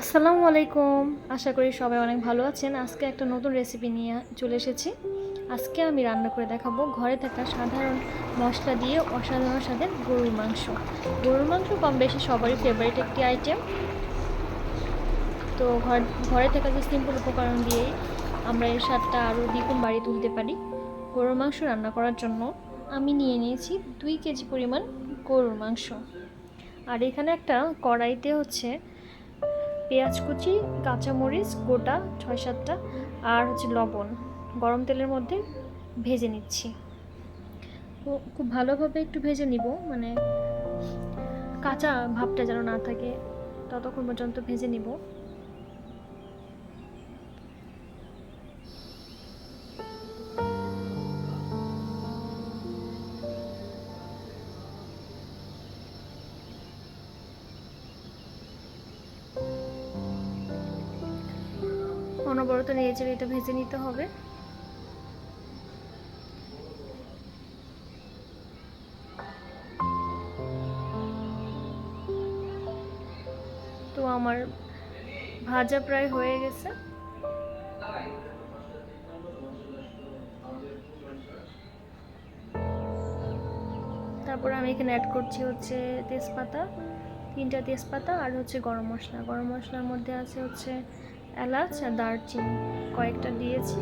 আসসালামু আলাইকুম। আশা করি সবাই অনেক ভালো আছেন। আজকে একটা নতুন রেসিপি নিয়ে চলে এসেছি। আজকে আমি রান্না করে দেখাবো ঘরে থাকা সাধারণ মশলা দিয়ে অসাধারণ স্বাদের গরুর মাংস। গরুর মাংস কম বেশি সবারই ফেভারিট একটি আইটেম তো ঘর ঘরে থাকা যে সিম্পল উপকরণ দিয়েই আমরা এর স্বাদটা আরও দ্বিগুণ বাড়িয়ে তুলতে পারি গরুর মাংস রান্না করার জন্য। আমি নিয়ে নিয়েছি দুই কেজি পরিমাণ গরুর মাংস। আর এখানে একটা কড়াইতে হচ্ছে পেঁয়াজ কুচি, কাঁচামরিচ, গোটা ছয় সাতটা, আর হচ্ছে লবণ। গরম তেলের মধ্যে ভেজে নিচ্ছি। খুব ভালোভাবে একটু ভেজে নিব মানে কাঁচা ভাবটা যেন না থাকে, ততক্ষণ পর্যন্ত ভেজে নিব। নেড়ে এটা ভেজে নিতে হবে। তো আমার ভাজা প্রায় হয়ে গেছে। তারপর আমি এখানে অ্যাড করছি হচ্ছে তেজপাতা, তিনটা তেজপাতা আর হচ্ছে গরম মশলা। গরম মশলার মধ্যে আছে হচ্ছে এলাচ আর দারচিনি কয়েকটা দিয়েছি।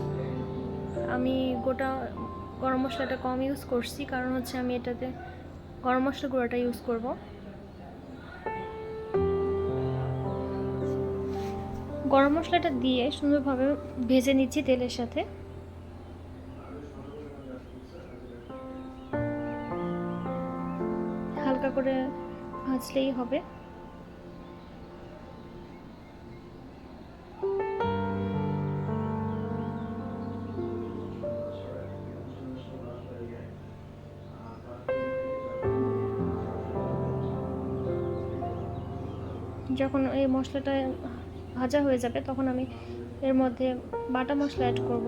আমি গোটা গরম মশলাটা কম ইউজ করছি, কারণ হচ্ছে আমি এটাতে গরম মশলা গুঁড়োটা ইউজ করব। গরম মশলাটা দিয়ে সুন্দরভাবে ভেজে নিচ্ছি তেলের সাথে। হালকা করে ভাজলেই হবে। যখন এই মশলাটা ভাজা হয়ে যাবে, তখন আমি এর মধ্যে বাটা মশলা অ্যাড করব।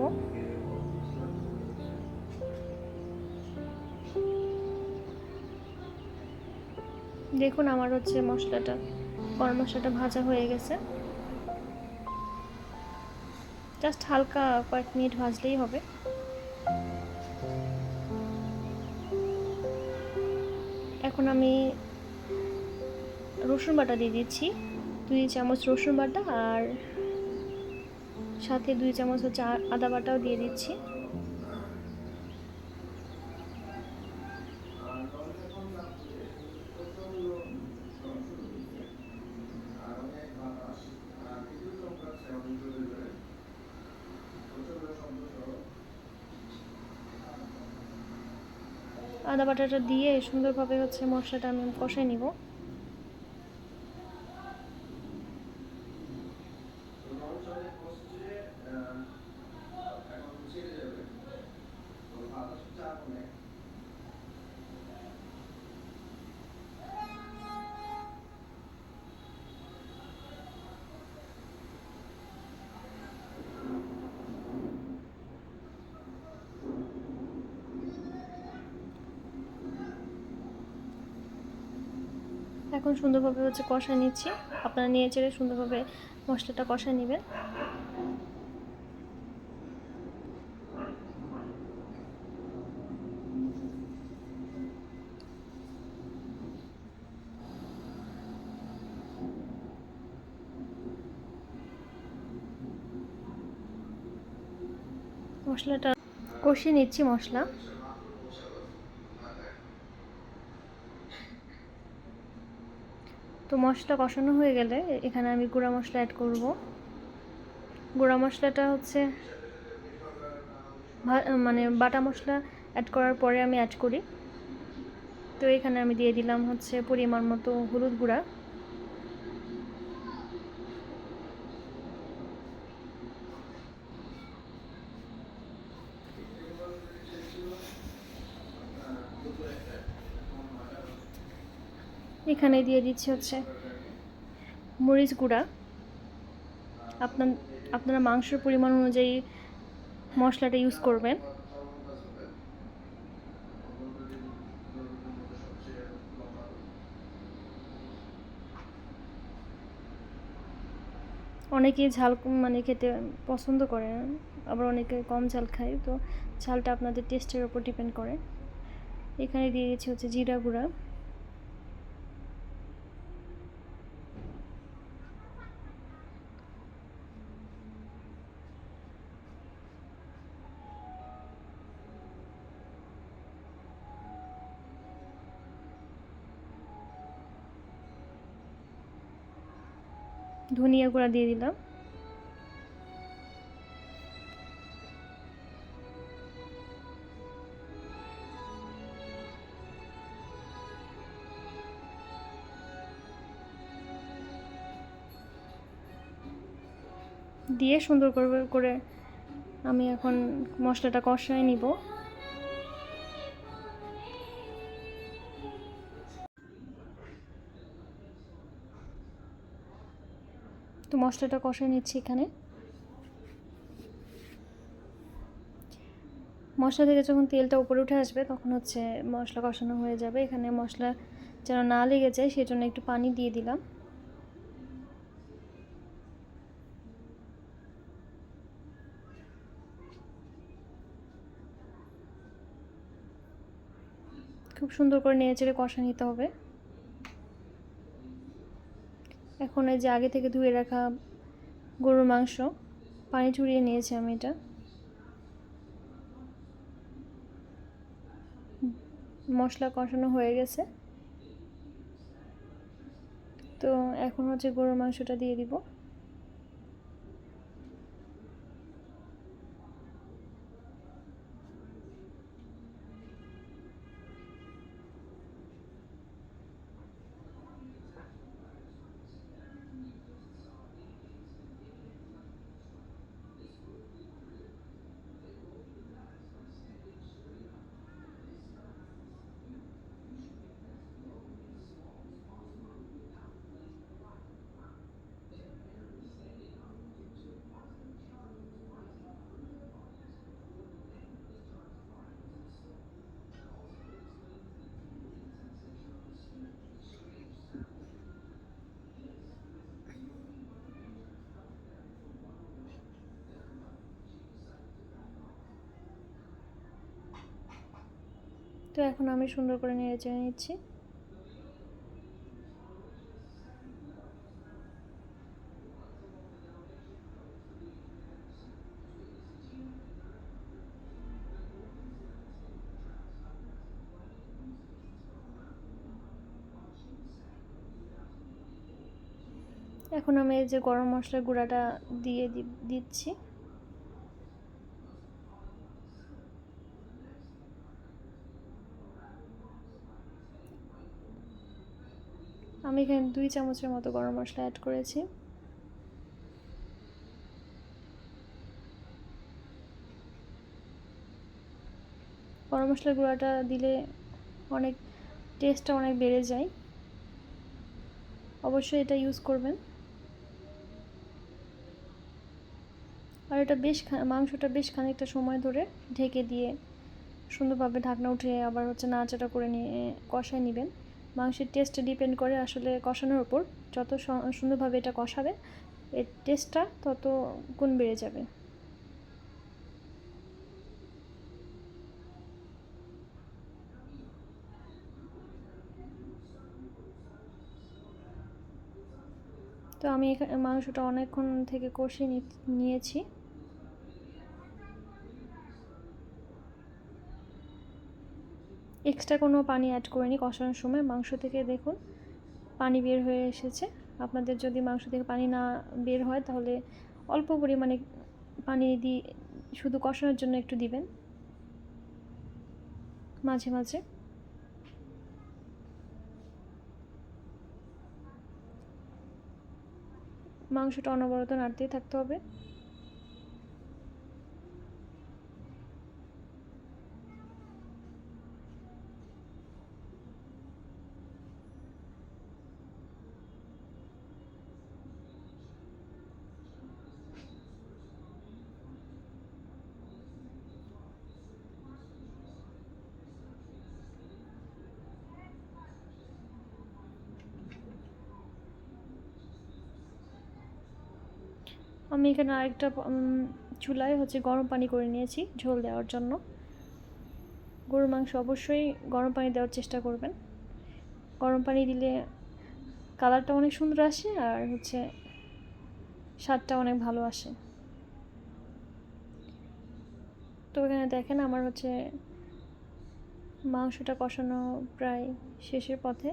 দেখুন আমার হচ্ছে মশলাটা, গরম মশলাটা ভাজা হয়ে গেছে। জাস্ট হালকা কয়েক মিনিট ভাজলেই হবে। এখন আমি রসুন বাটা দিয়ে দিচ্ছি। দুই চামচ রসুন বাটা আর সাথে দুই চামচ হচ্ছে আদা বাটাও দিয়ে দিচ্ছি। আদা বাটাটা দিয়ে সুন্দরভাবে হচ্ছে মশলাটা আমি কষাই নিব। এখন সুন্দরভাবে হচ্ছে কষা নিচ্ছি। আপনারা নিয়ে চেড়ে সুন্দরভাবে মশলাটা কষা নেবেন। মশলাটা কষিয়ে নিচ্ছি মশলা। তো মশলা কষানো হয়ে গেলে এখানে আমি গুঁড়া মশলা অ্যাড করব। গুঁড়া মশলাটা হচ্ছে মানে বাটা মশলা অ্যাড করার পরে আমি অ্যাড করি। তো এখানে আমি দিয়ে দিলাম হচ্ছে পরিমাণ মতো হলুদ গুঁড়া। এখানে দিয়ে দিচ্ছি হচ্ছে মরিচ গুঁড়া। আপনার, আপনারা মাংসের পরিমাণ অনুযায়ী মশলাটা ইউজ করবেন। অনেকেই ঝাল মানে খেতে পছন্দ করে, আবার অনেকে কম ঝাল খায়। তো ঝালটা আপনাদের টেস্টের ওপর ডিপেন্ড করে। এখানে দিয়ে দিচ্ছি হচ্ছে জিরা গুঁড়া। ধনিয়া গুঁড়া দিয়ে দিলাম। দিয়ে সুন্দর করে করে আমি এখন মশলাটা কষায় নিব। তো মশলাটা কষায় নিচ্ছি এখানে। মশলা থেকে যখন তেলটা উপরে উঠে আসবে, তখন হচ্ছে মশলা কষানো হয়ে যাবে। এখানে মশলা যেন না লেগে যায় সেই জন্য একটু পানি দিয়ে দিলাম। খুব সুন্দর করে নেড়ে চেড়ে কষা নিতে হবে। এখন এই যে আগে থেকে ধুয়ে রাখা গরুর মাংস, পানি ছড়িয়ে নিয়েছি আমি এটা। মশলা কষানো হয়ে গেছে। তো এখন হচ্ছে গরুর মাংসটা দিয়ে দিব তো এখন আমি সুন্দর করে নেড়ে চেড়ে নিচ্ছি। এখন আমি এই যে গরম মশলার গুঁড়াটা দিয়ে দিচ্ছি। আমি এখানে দুই চামচের মতো গরম মশলা অ্যাড করেছি। গরম মশলার গুঁড়াটা দিলে অনেক টেস্টটা অনেক বেড়ে যায়। অবশ্যই এটা ইউজ করবেন। আর এটা বেশ মাংসটা বেশ খানিকটা সময় ধরে ঢেকে দিয়ে সুন্দরভাবে ঢাকনা উঠে আবার হচ্ছে নাড়াচাড়া করে নিয়ে, কষায় নেবেন। মাংসের টেস্ট ডিপেন্ড করে আসলে কষানোর উপর। যত সুন্দরভাবে এটা কষাবে, এর টেস্টটা তত গুণ বেড়ে যাবে। তো আমি মাংসটা অনেকক্ষণ থেকে কষিয়ে নিয়েছি। এক্সট্রা কোনো পানি অ্যাড করিনি কষানোর সময়। মাংস থেকে দেখুন, পানি বের হয়ে এসেছে। আপনাদের যদি মাংস থেকে পানি না বের হয়, তাহলে অল্প পরিমাণে পানি দিয়ে শুধু কষানোর জন্য একটু দিবেন। মাঝে মাঝে। মাংসটা অনবরত নাড়তেই থাকতে হবে। আমি এখানে আরেকটা চুলায় হচ্ছে গরম পানি করে নিয়েছি, ঝোল দেওয়ার জন্য। গরুর মাংস অবশ্যই গরম পানি দেওয়ার চেষ্টা করবেন। গরম পানি দিলে কালারটা অনেক সুন্দর আসে আর হচ্ছে স্বাদটা অনেক ভালো আসে। তো এখানে দেখেন আমার হচ্ছে মাংসটা কষানো প্রায় শেষের পথে।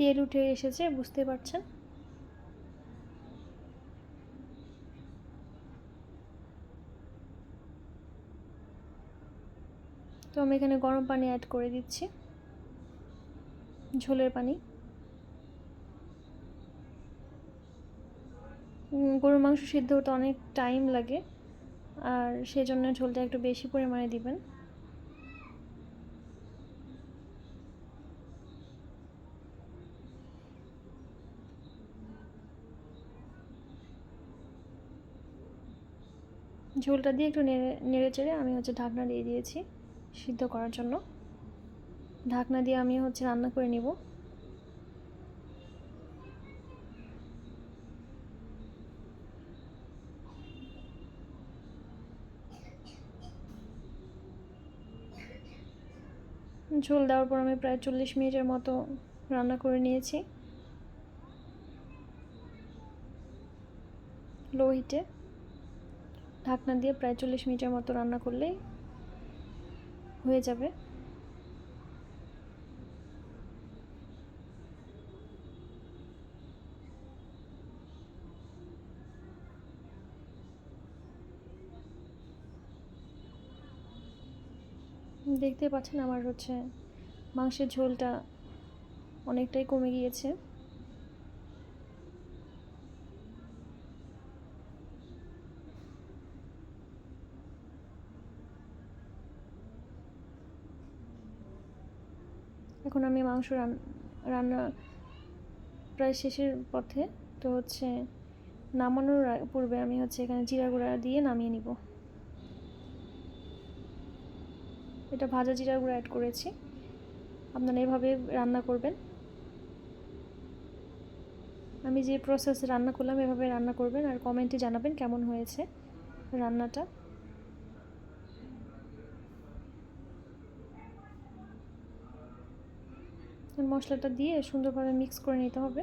তেল উঠে এসেছে, বুঝতে পারছেন? তো আমি এখানে গরম পানি অ্যাড করে দিচ্ছি, ঝোলের পানি। গরুর মাংস সিদ্ধ হতে অনেক টাইম লাগে, আর সেই জন্য ঝোলটা একটু বেশি পরিমাণে দিবেন। ঝোলটা দিয়ে একটু নেড়ে নেড়ে চেড়ে আমি হচ্ছে ঢাকনা দিয়ে দিয়েছি সিদ্ধ করার জন্য। ঢাকনা দিয়ে আমি হচ্ছে রান্না করে নিব। ঝোল দেওয়ার পর আমি প্রায় চল্লিশ মিনিটের মতো রান্না করে নিয়েছি। লো হিটে ঢাকনা দিয়ে প্রায় চল্লিশ মিনিটের মতো রান্না করলেই হয়ে যাবে। দেখতে পাচ্ছেন আমার হচ্ছে মাংসের ঝোলটা অনেকটাই কমে গিয়েছে। এখন আমি মাংস রান- রান্না প্রায় শেষের পথে, তো হচ্ছে নামানোর পূর্বে আমি হচ্ছে এখানে জিরা গুঁড়া দিয়ে নামিয়ে নিব। এটা ভাজা জিরা গুঁড়া অ্যাড করেছি। আপনারা এভাবে রান্না করবেন। আমি যে প্রসেস রান্না করলাম, এভাবে রান্না করবেন আর কমেন্টে জানাবেন কেমন হয়েছে রান্নাটা। মশলাটা দিয়ে সুন্দরভাবে মিক্স করে নিতে হবে।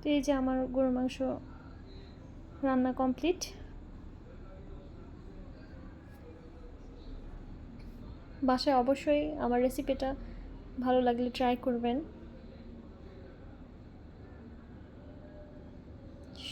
তো এই যে আমার গরুর মাংস রান্না কমপ্লিট বাসায় অবশ্যই আমার রেসিপিটা ভালো লাগলে ট্রাই করবেন।